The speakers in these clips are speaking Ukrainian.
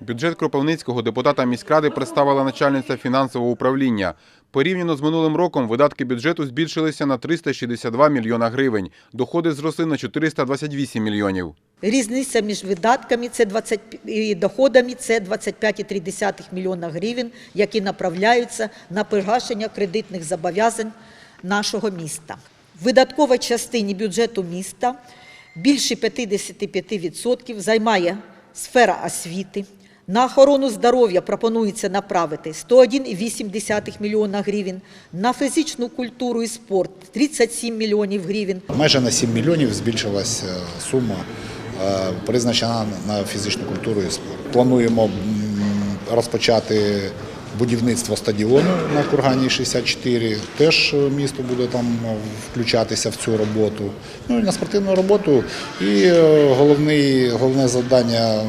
Бюджет Кропивницького депутата міськради представила начальниця фінансового управління. Порівняно з минулим роком видатки бюджету збільшилися на 362 мільйона гривень. Доходи зросли на 428 мільйонів. Різниця між видатками це 20, і доходами це 25,3 мільйона гривень, які направляються на погашення кредитних зобов'язань нашого міста. В видатковій частині бюджету міста більше 55% займає сфера освіти. На охорону здоров'я пропонується направити 101,8 мільйона гривень, на фізичну культуру і спорт 37 мільйонів гривень, Майже на 7 мільйонів збільшилась е, сума, е, призначена на фізичну культуру і спорт. Плануємо розпочати будівництво стадіону на Кургані 64. Теж е, місто буде там включатися в цю роботу. Ну і на спортивну роботу. І головне завдання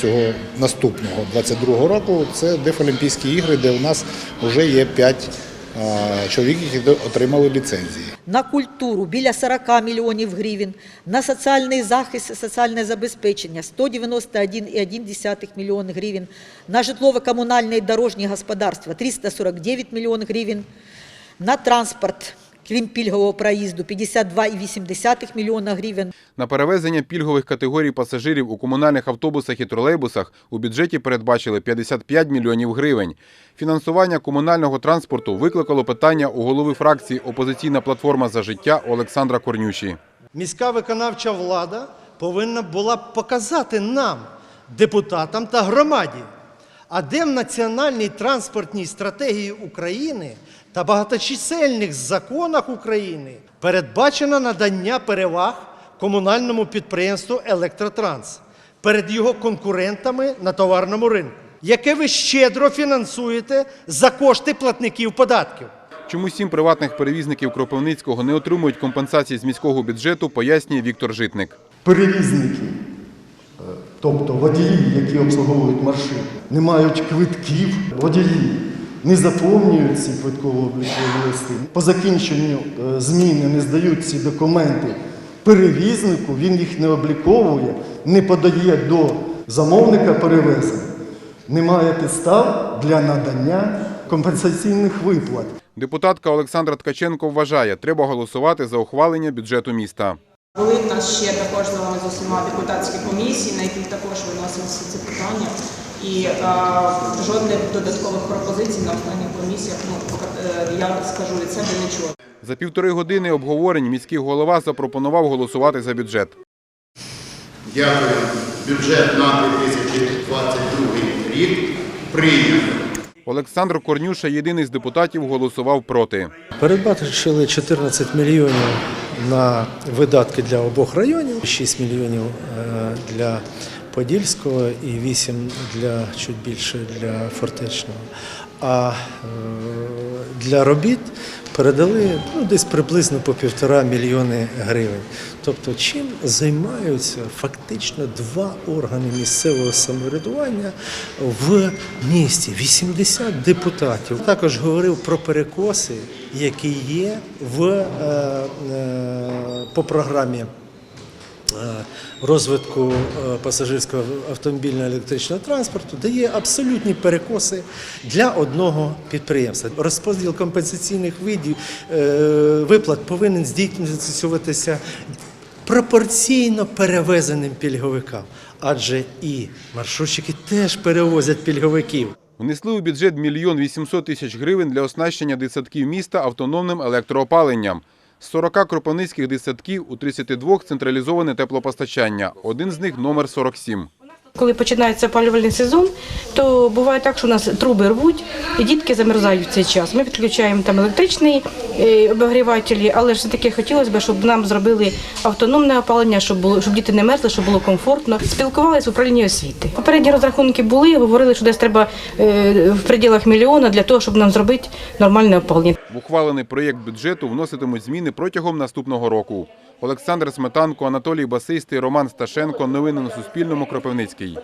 цього наступного 22-го року це Дефолімпійські ігри, де у нас вже є 5 чоловік, які отримали ліцензії. на культуру біля 40 мільйонів гривень, на соціальний захист і соціальне забезпечення 191,1 мільйон гривень, на житлово-комунальне і дорожнє господарство 349 мільйон гривень, на транспорт, крім пільгового проїзду, 52,8 мільйона гривень, На перевезення пільгових категорій пасажирів у комунальних автобусах і тролейбусах у бюджеті передбачили 55 мільйонів гривень. Фінансування комунального транспорту викликало питання у голови фракції «Опозиційна платформа за життя» Олександра Корнюші. Міська виконавча влада повинна була показати нам, депутатам та громаді, а де в національній транспортній стратегії України та багаточисельних законах України передбачено надання переваг комунальному підприємству Електротранс перед його конкурентами на товарному ринку, яке ви щедро фінансуєте за кошти платників податків. Чому сім приватних перевізників Кропивницького не отримують компенсації з міського бюджету, пояснює Віктор Житник. перевізники, тобто водії, які обслуговують маршрут, не мають квитків, водії не заповнюють ці квитково-облікові листи. По закінченню е, зміни не здають ці документи перевізнику, він їх не обліковує, не подає до замовника перевезення. Немає підстав для надання компенсаційних виплат. Депутатка Олександра Ткаченко вважає, треба голосувати за ухвалення бюджету міста. Були в нас ще також з вами з усіма депутатські комісії, на яких також виносилися ці питання. І е, жодних додаткових пропозицій на останніх комісіях, ну е, я скажу від себе не чула. За півтори години обговорень міський голова запропонував голосувати за бюджет. Дякую. Бюджет на 2022 рік прийнято. Олександр Корнюша, єдиний з депутатів, голосував проти. Передбачили 14 мільйонів на видатки для обох районів, 6 мільйонів е, для Подільського і 8 для чуть більше для Фортечного. А е, для робіт передали ну, десь приблизно по півтора мільйони гривень. Тобто, чим займаються фактично два органи місцевого самоврядування в місті 80 депутатів. Також говорив про перекоси, які є в, е, е, по програмі. е, Розвитку пасажирського автомобільного електричного транспорту дає абсолютні перекоси для одного підприємства. Розподіл компенсаційних видів виплат повинен здійснюватися пропорційно перевезеним пільговикам, адже і маршрутчики теж перевозять пільговиків. Внесли у бюджет мільйон 800 тисяч гривень для оснащення дитсадків міста автономним електроопаленням. З 40 кропивницьких дитсадків у 32 централізоване теплопостачання. Один з них номер 47. Коли починається опалювальний сезон, то буває так, що у нас труби рвуть і дітки замерзають в цей час. Ми підключаємо там електричні е, обігрівателі, але ж все-таки хотілося б, щоб нам зробили автономне опалення, щоб було щоб діти не мерзли, щоб було комфортно. Спілкувалися в управлінні освіти. Попередні розрахунки були, говорили, що десь треба е, в пределах мільйона для того, щоб нам зробити нормальне опалення. В ухвалений проєкт бюджету вноситимуть зміни протягом наступного року. Олександр Сметанко, Анатолій Басистий, Роман Сташенко. Новини на Суспільному. Кропивницький.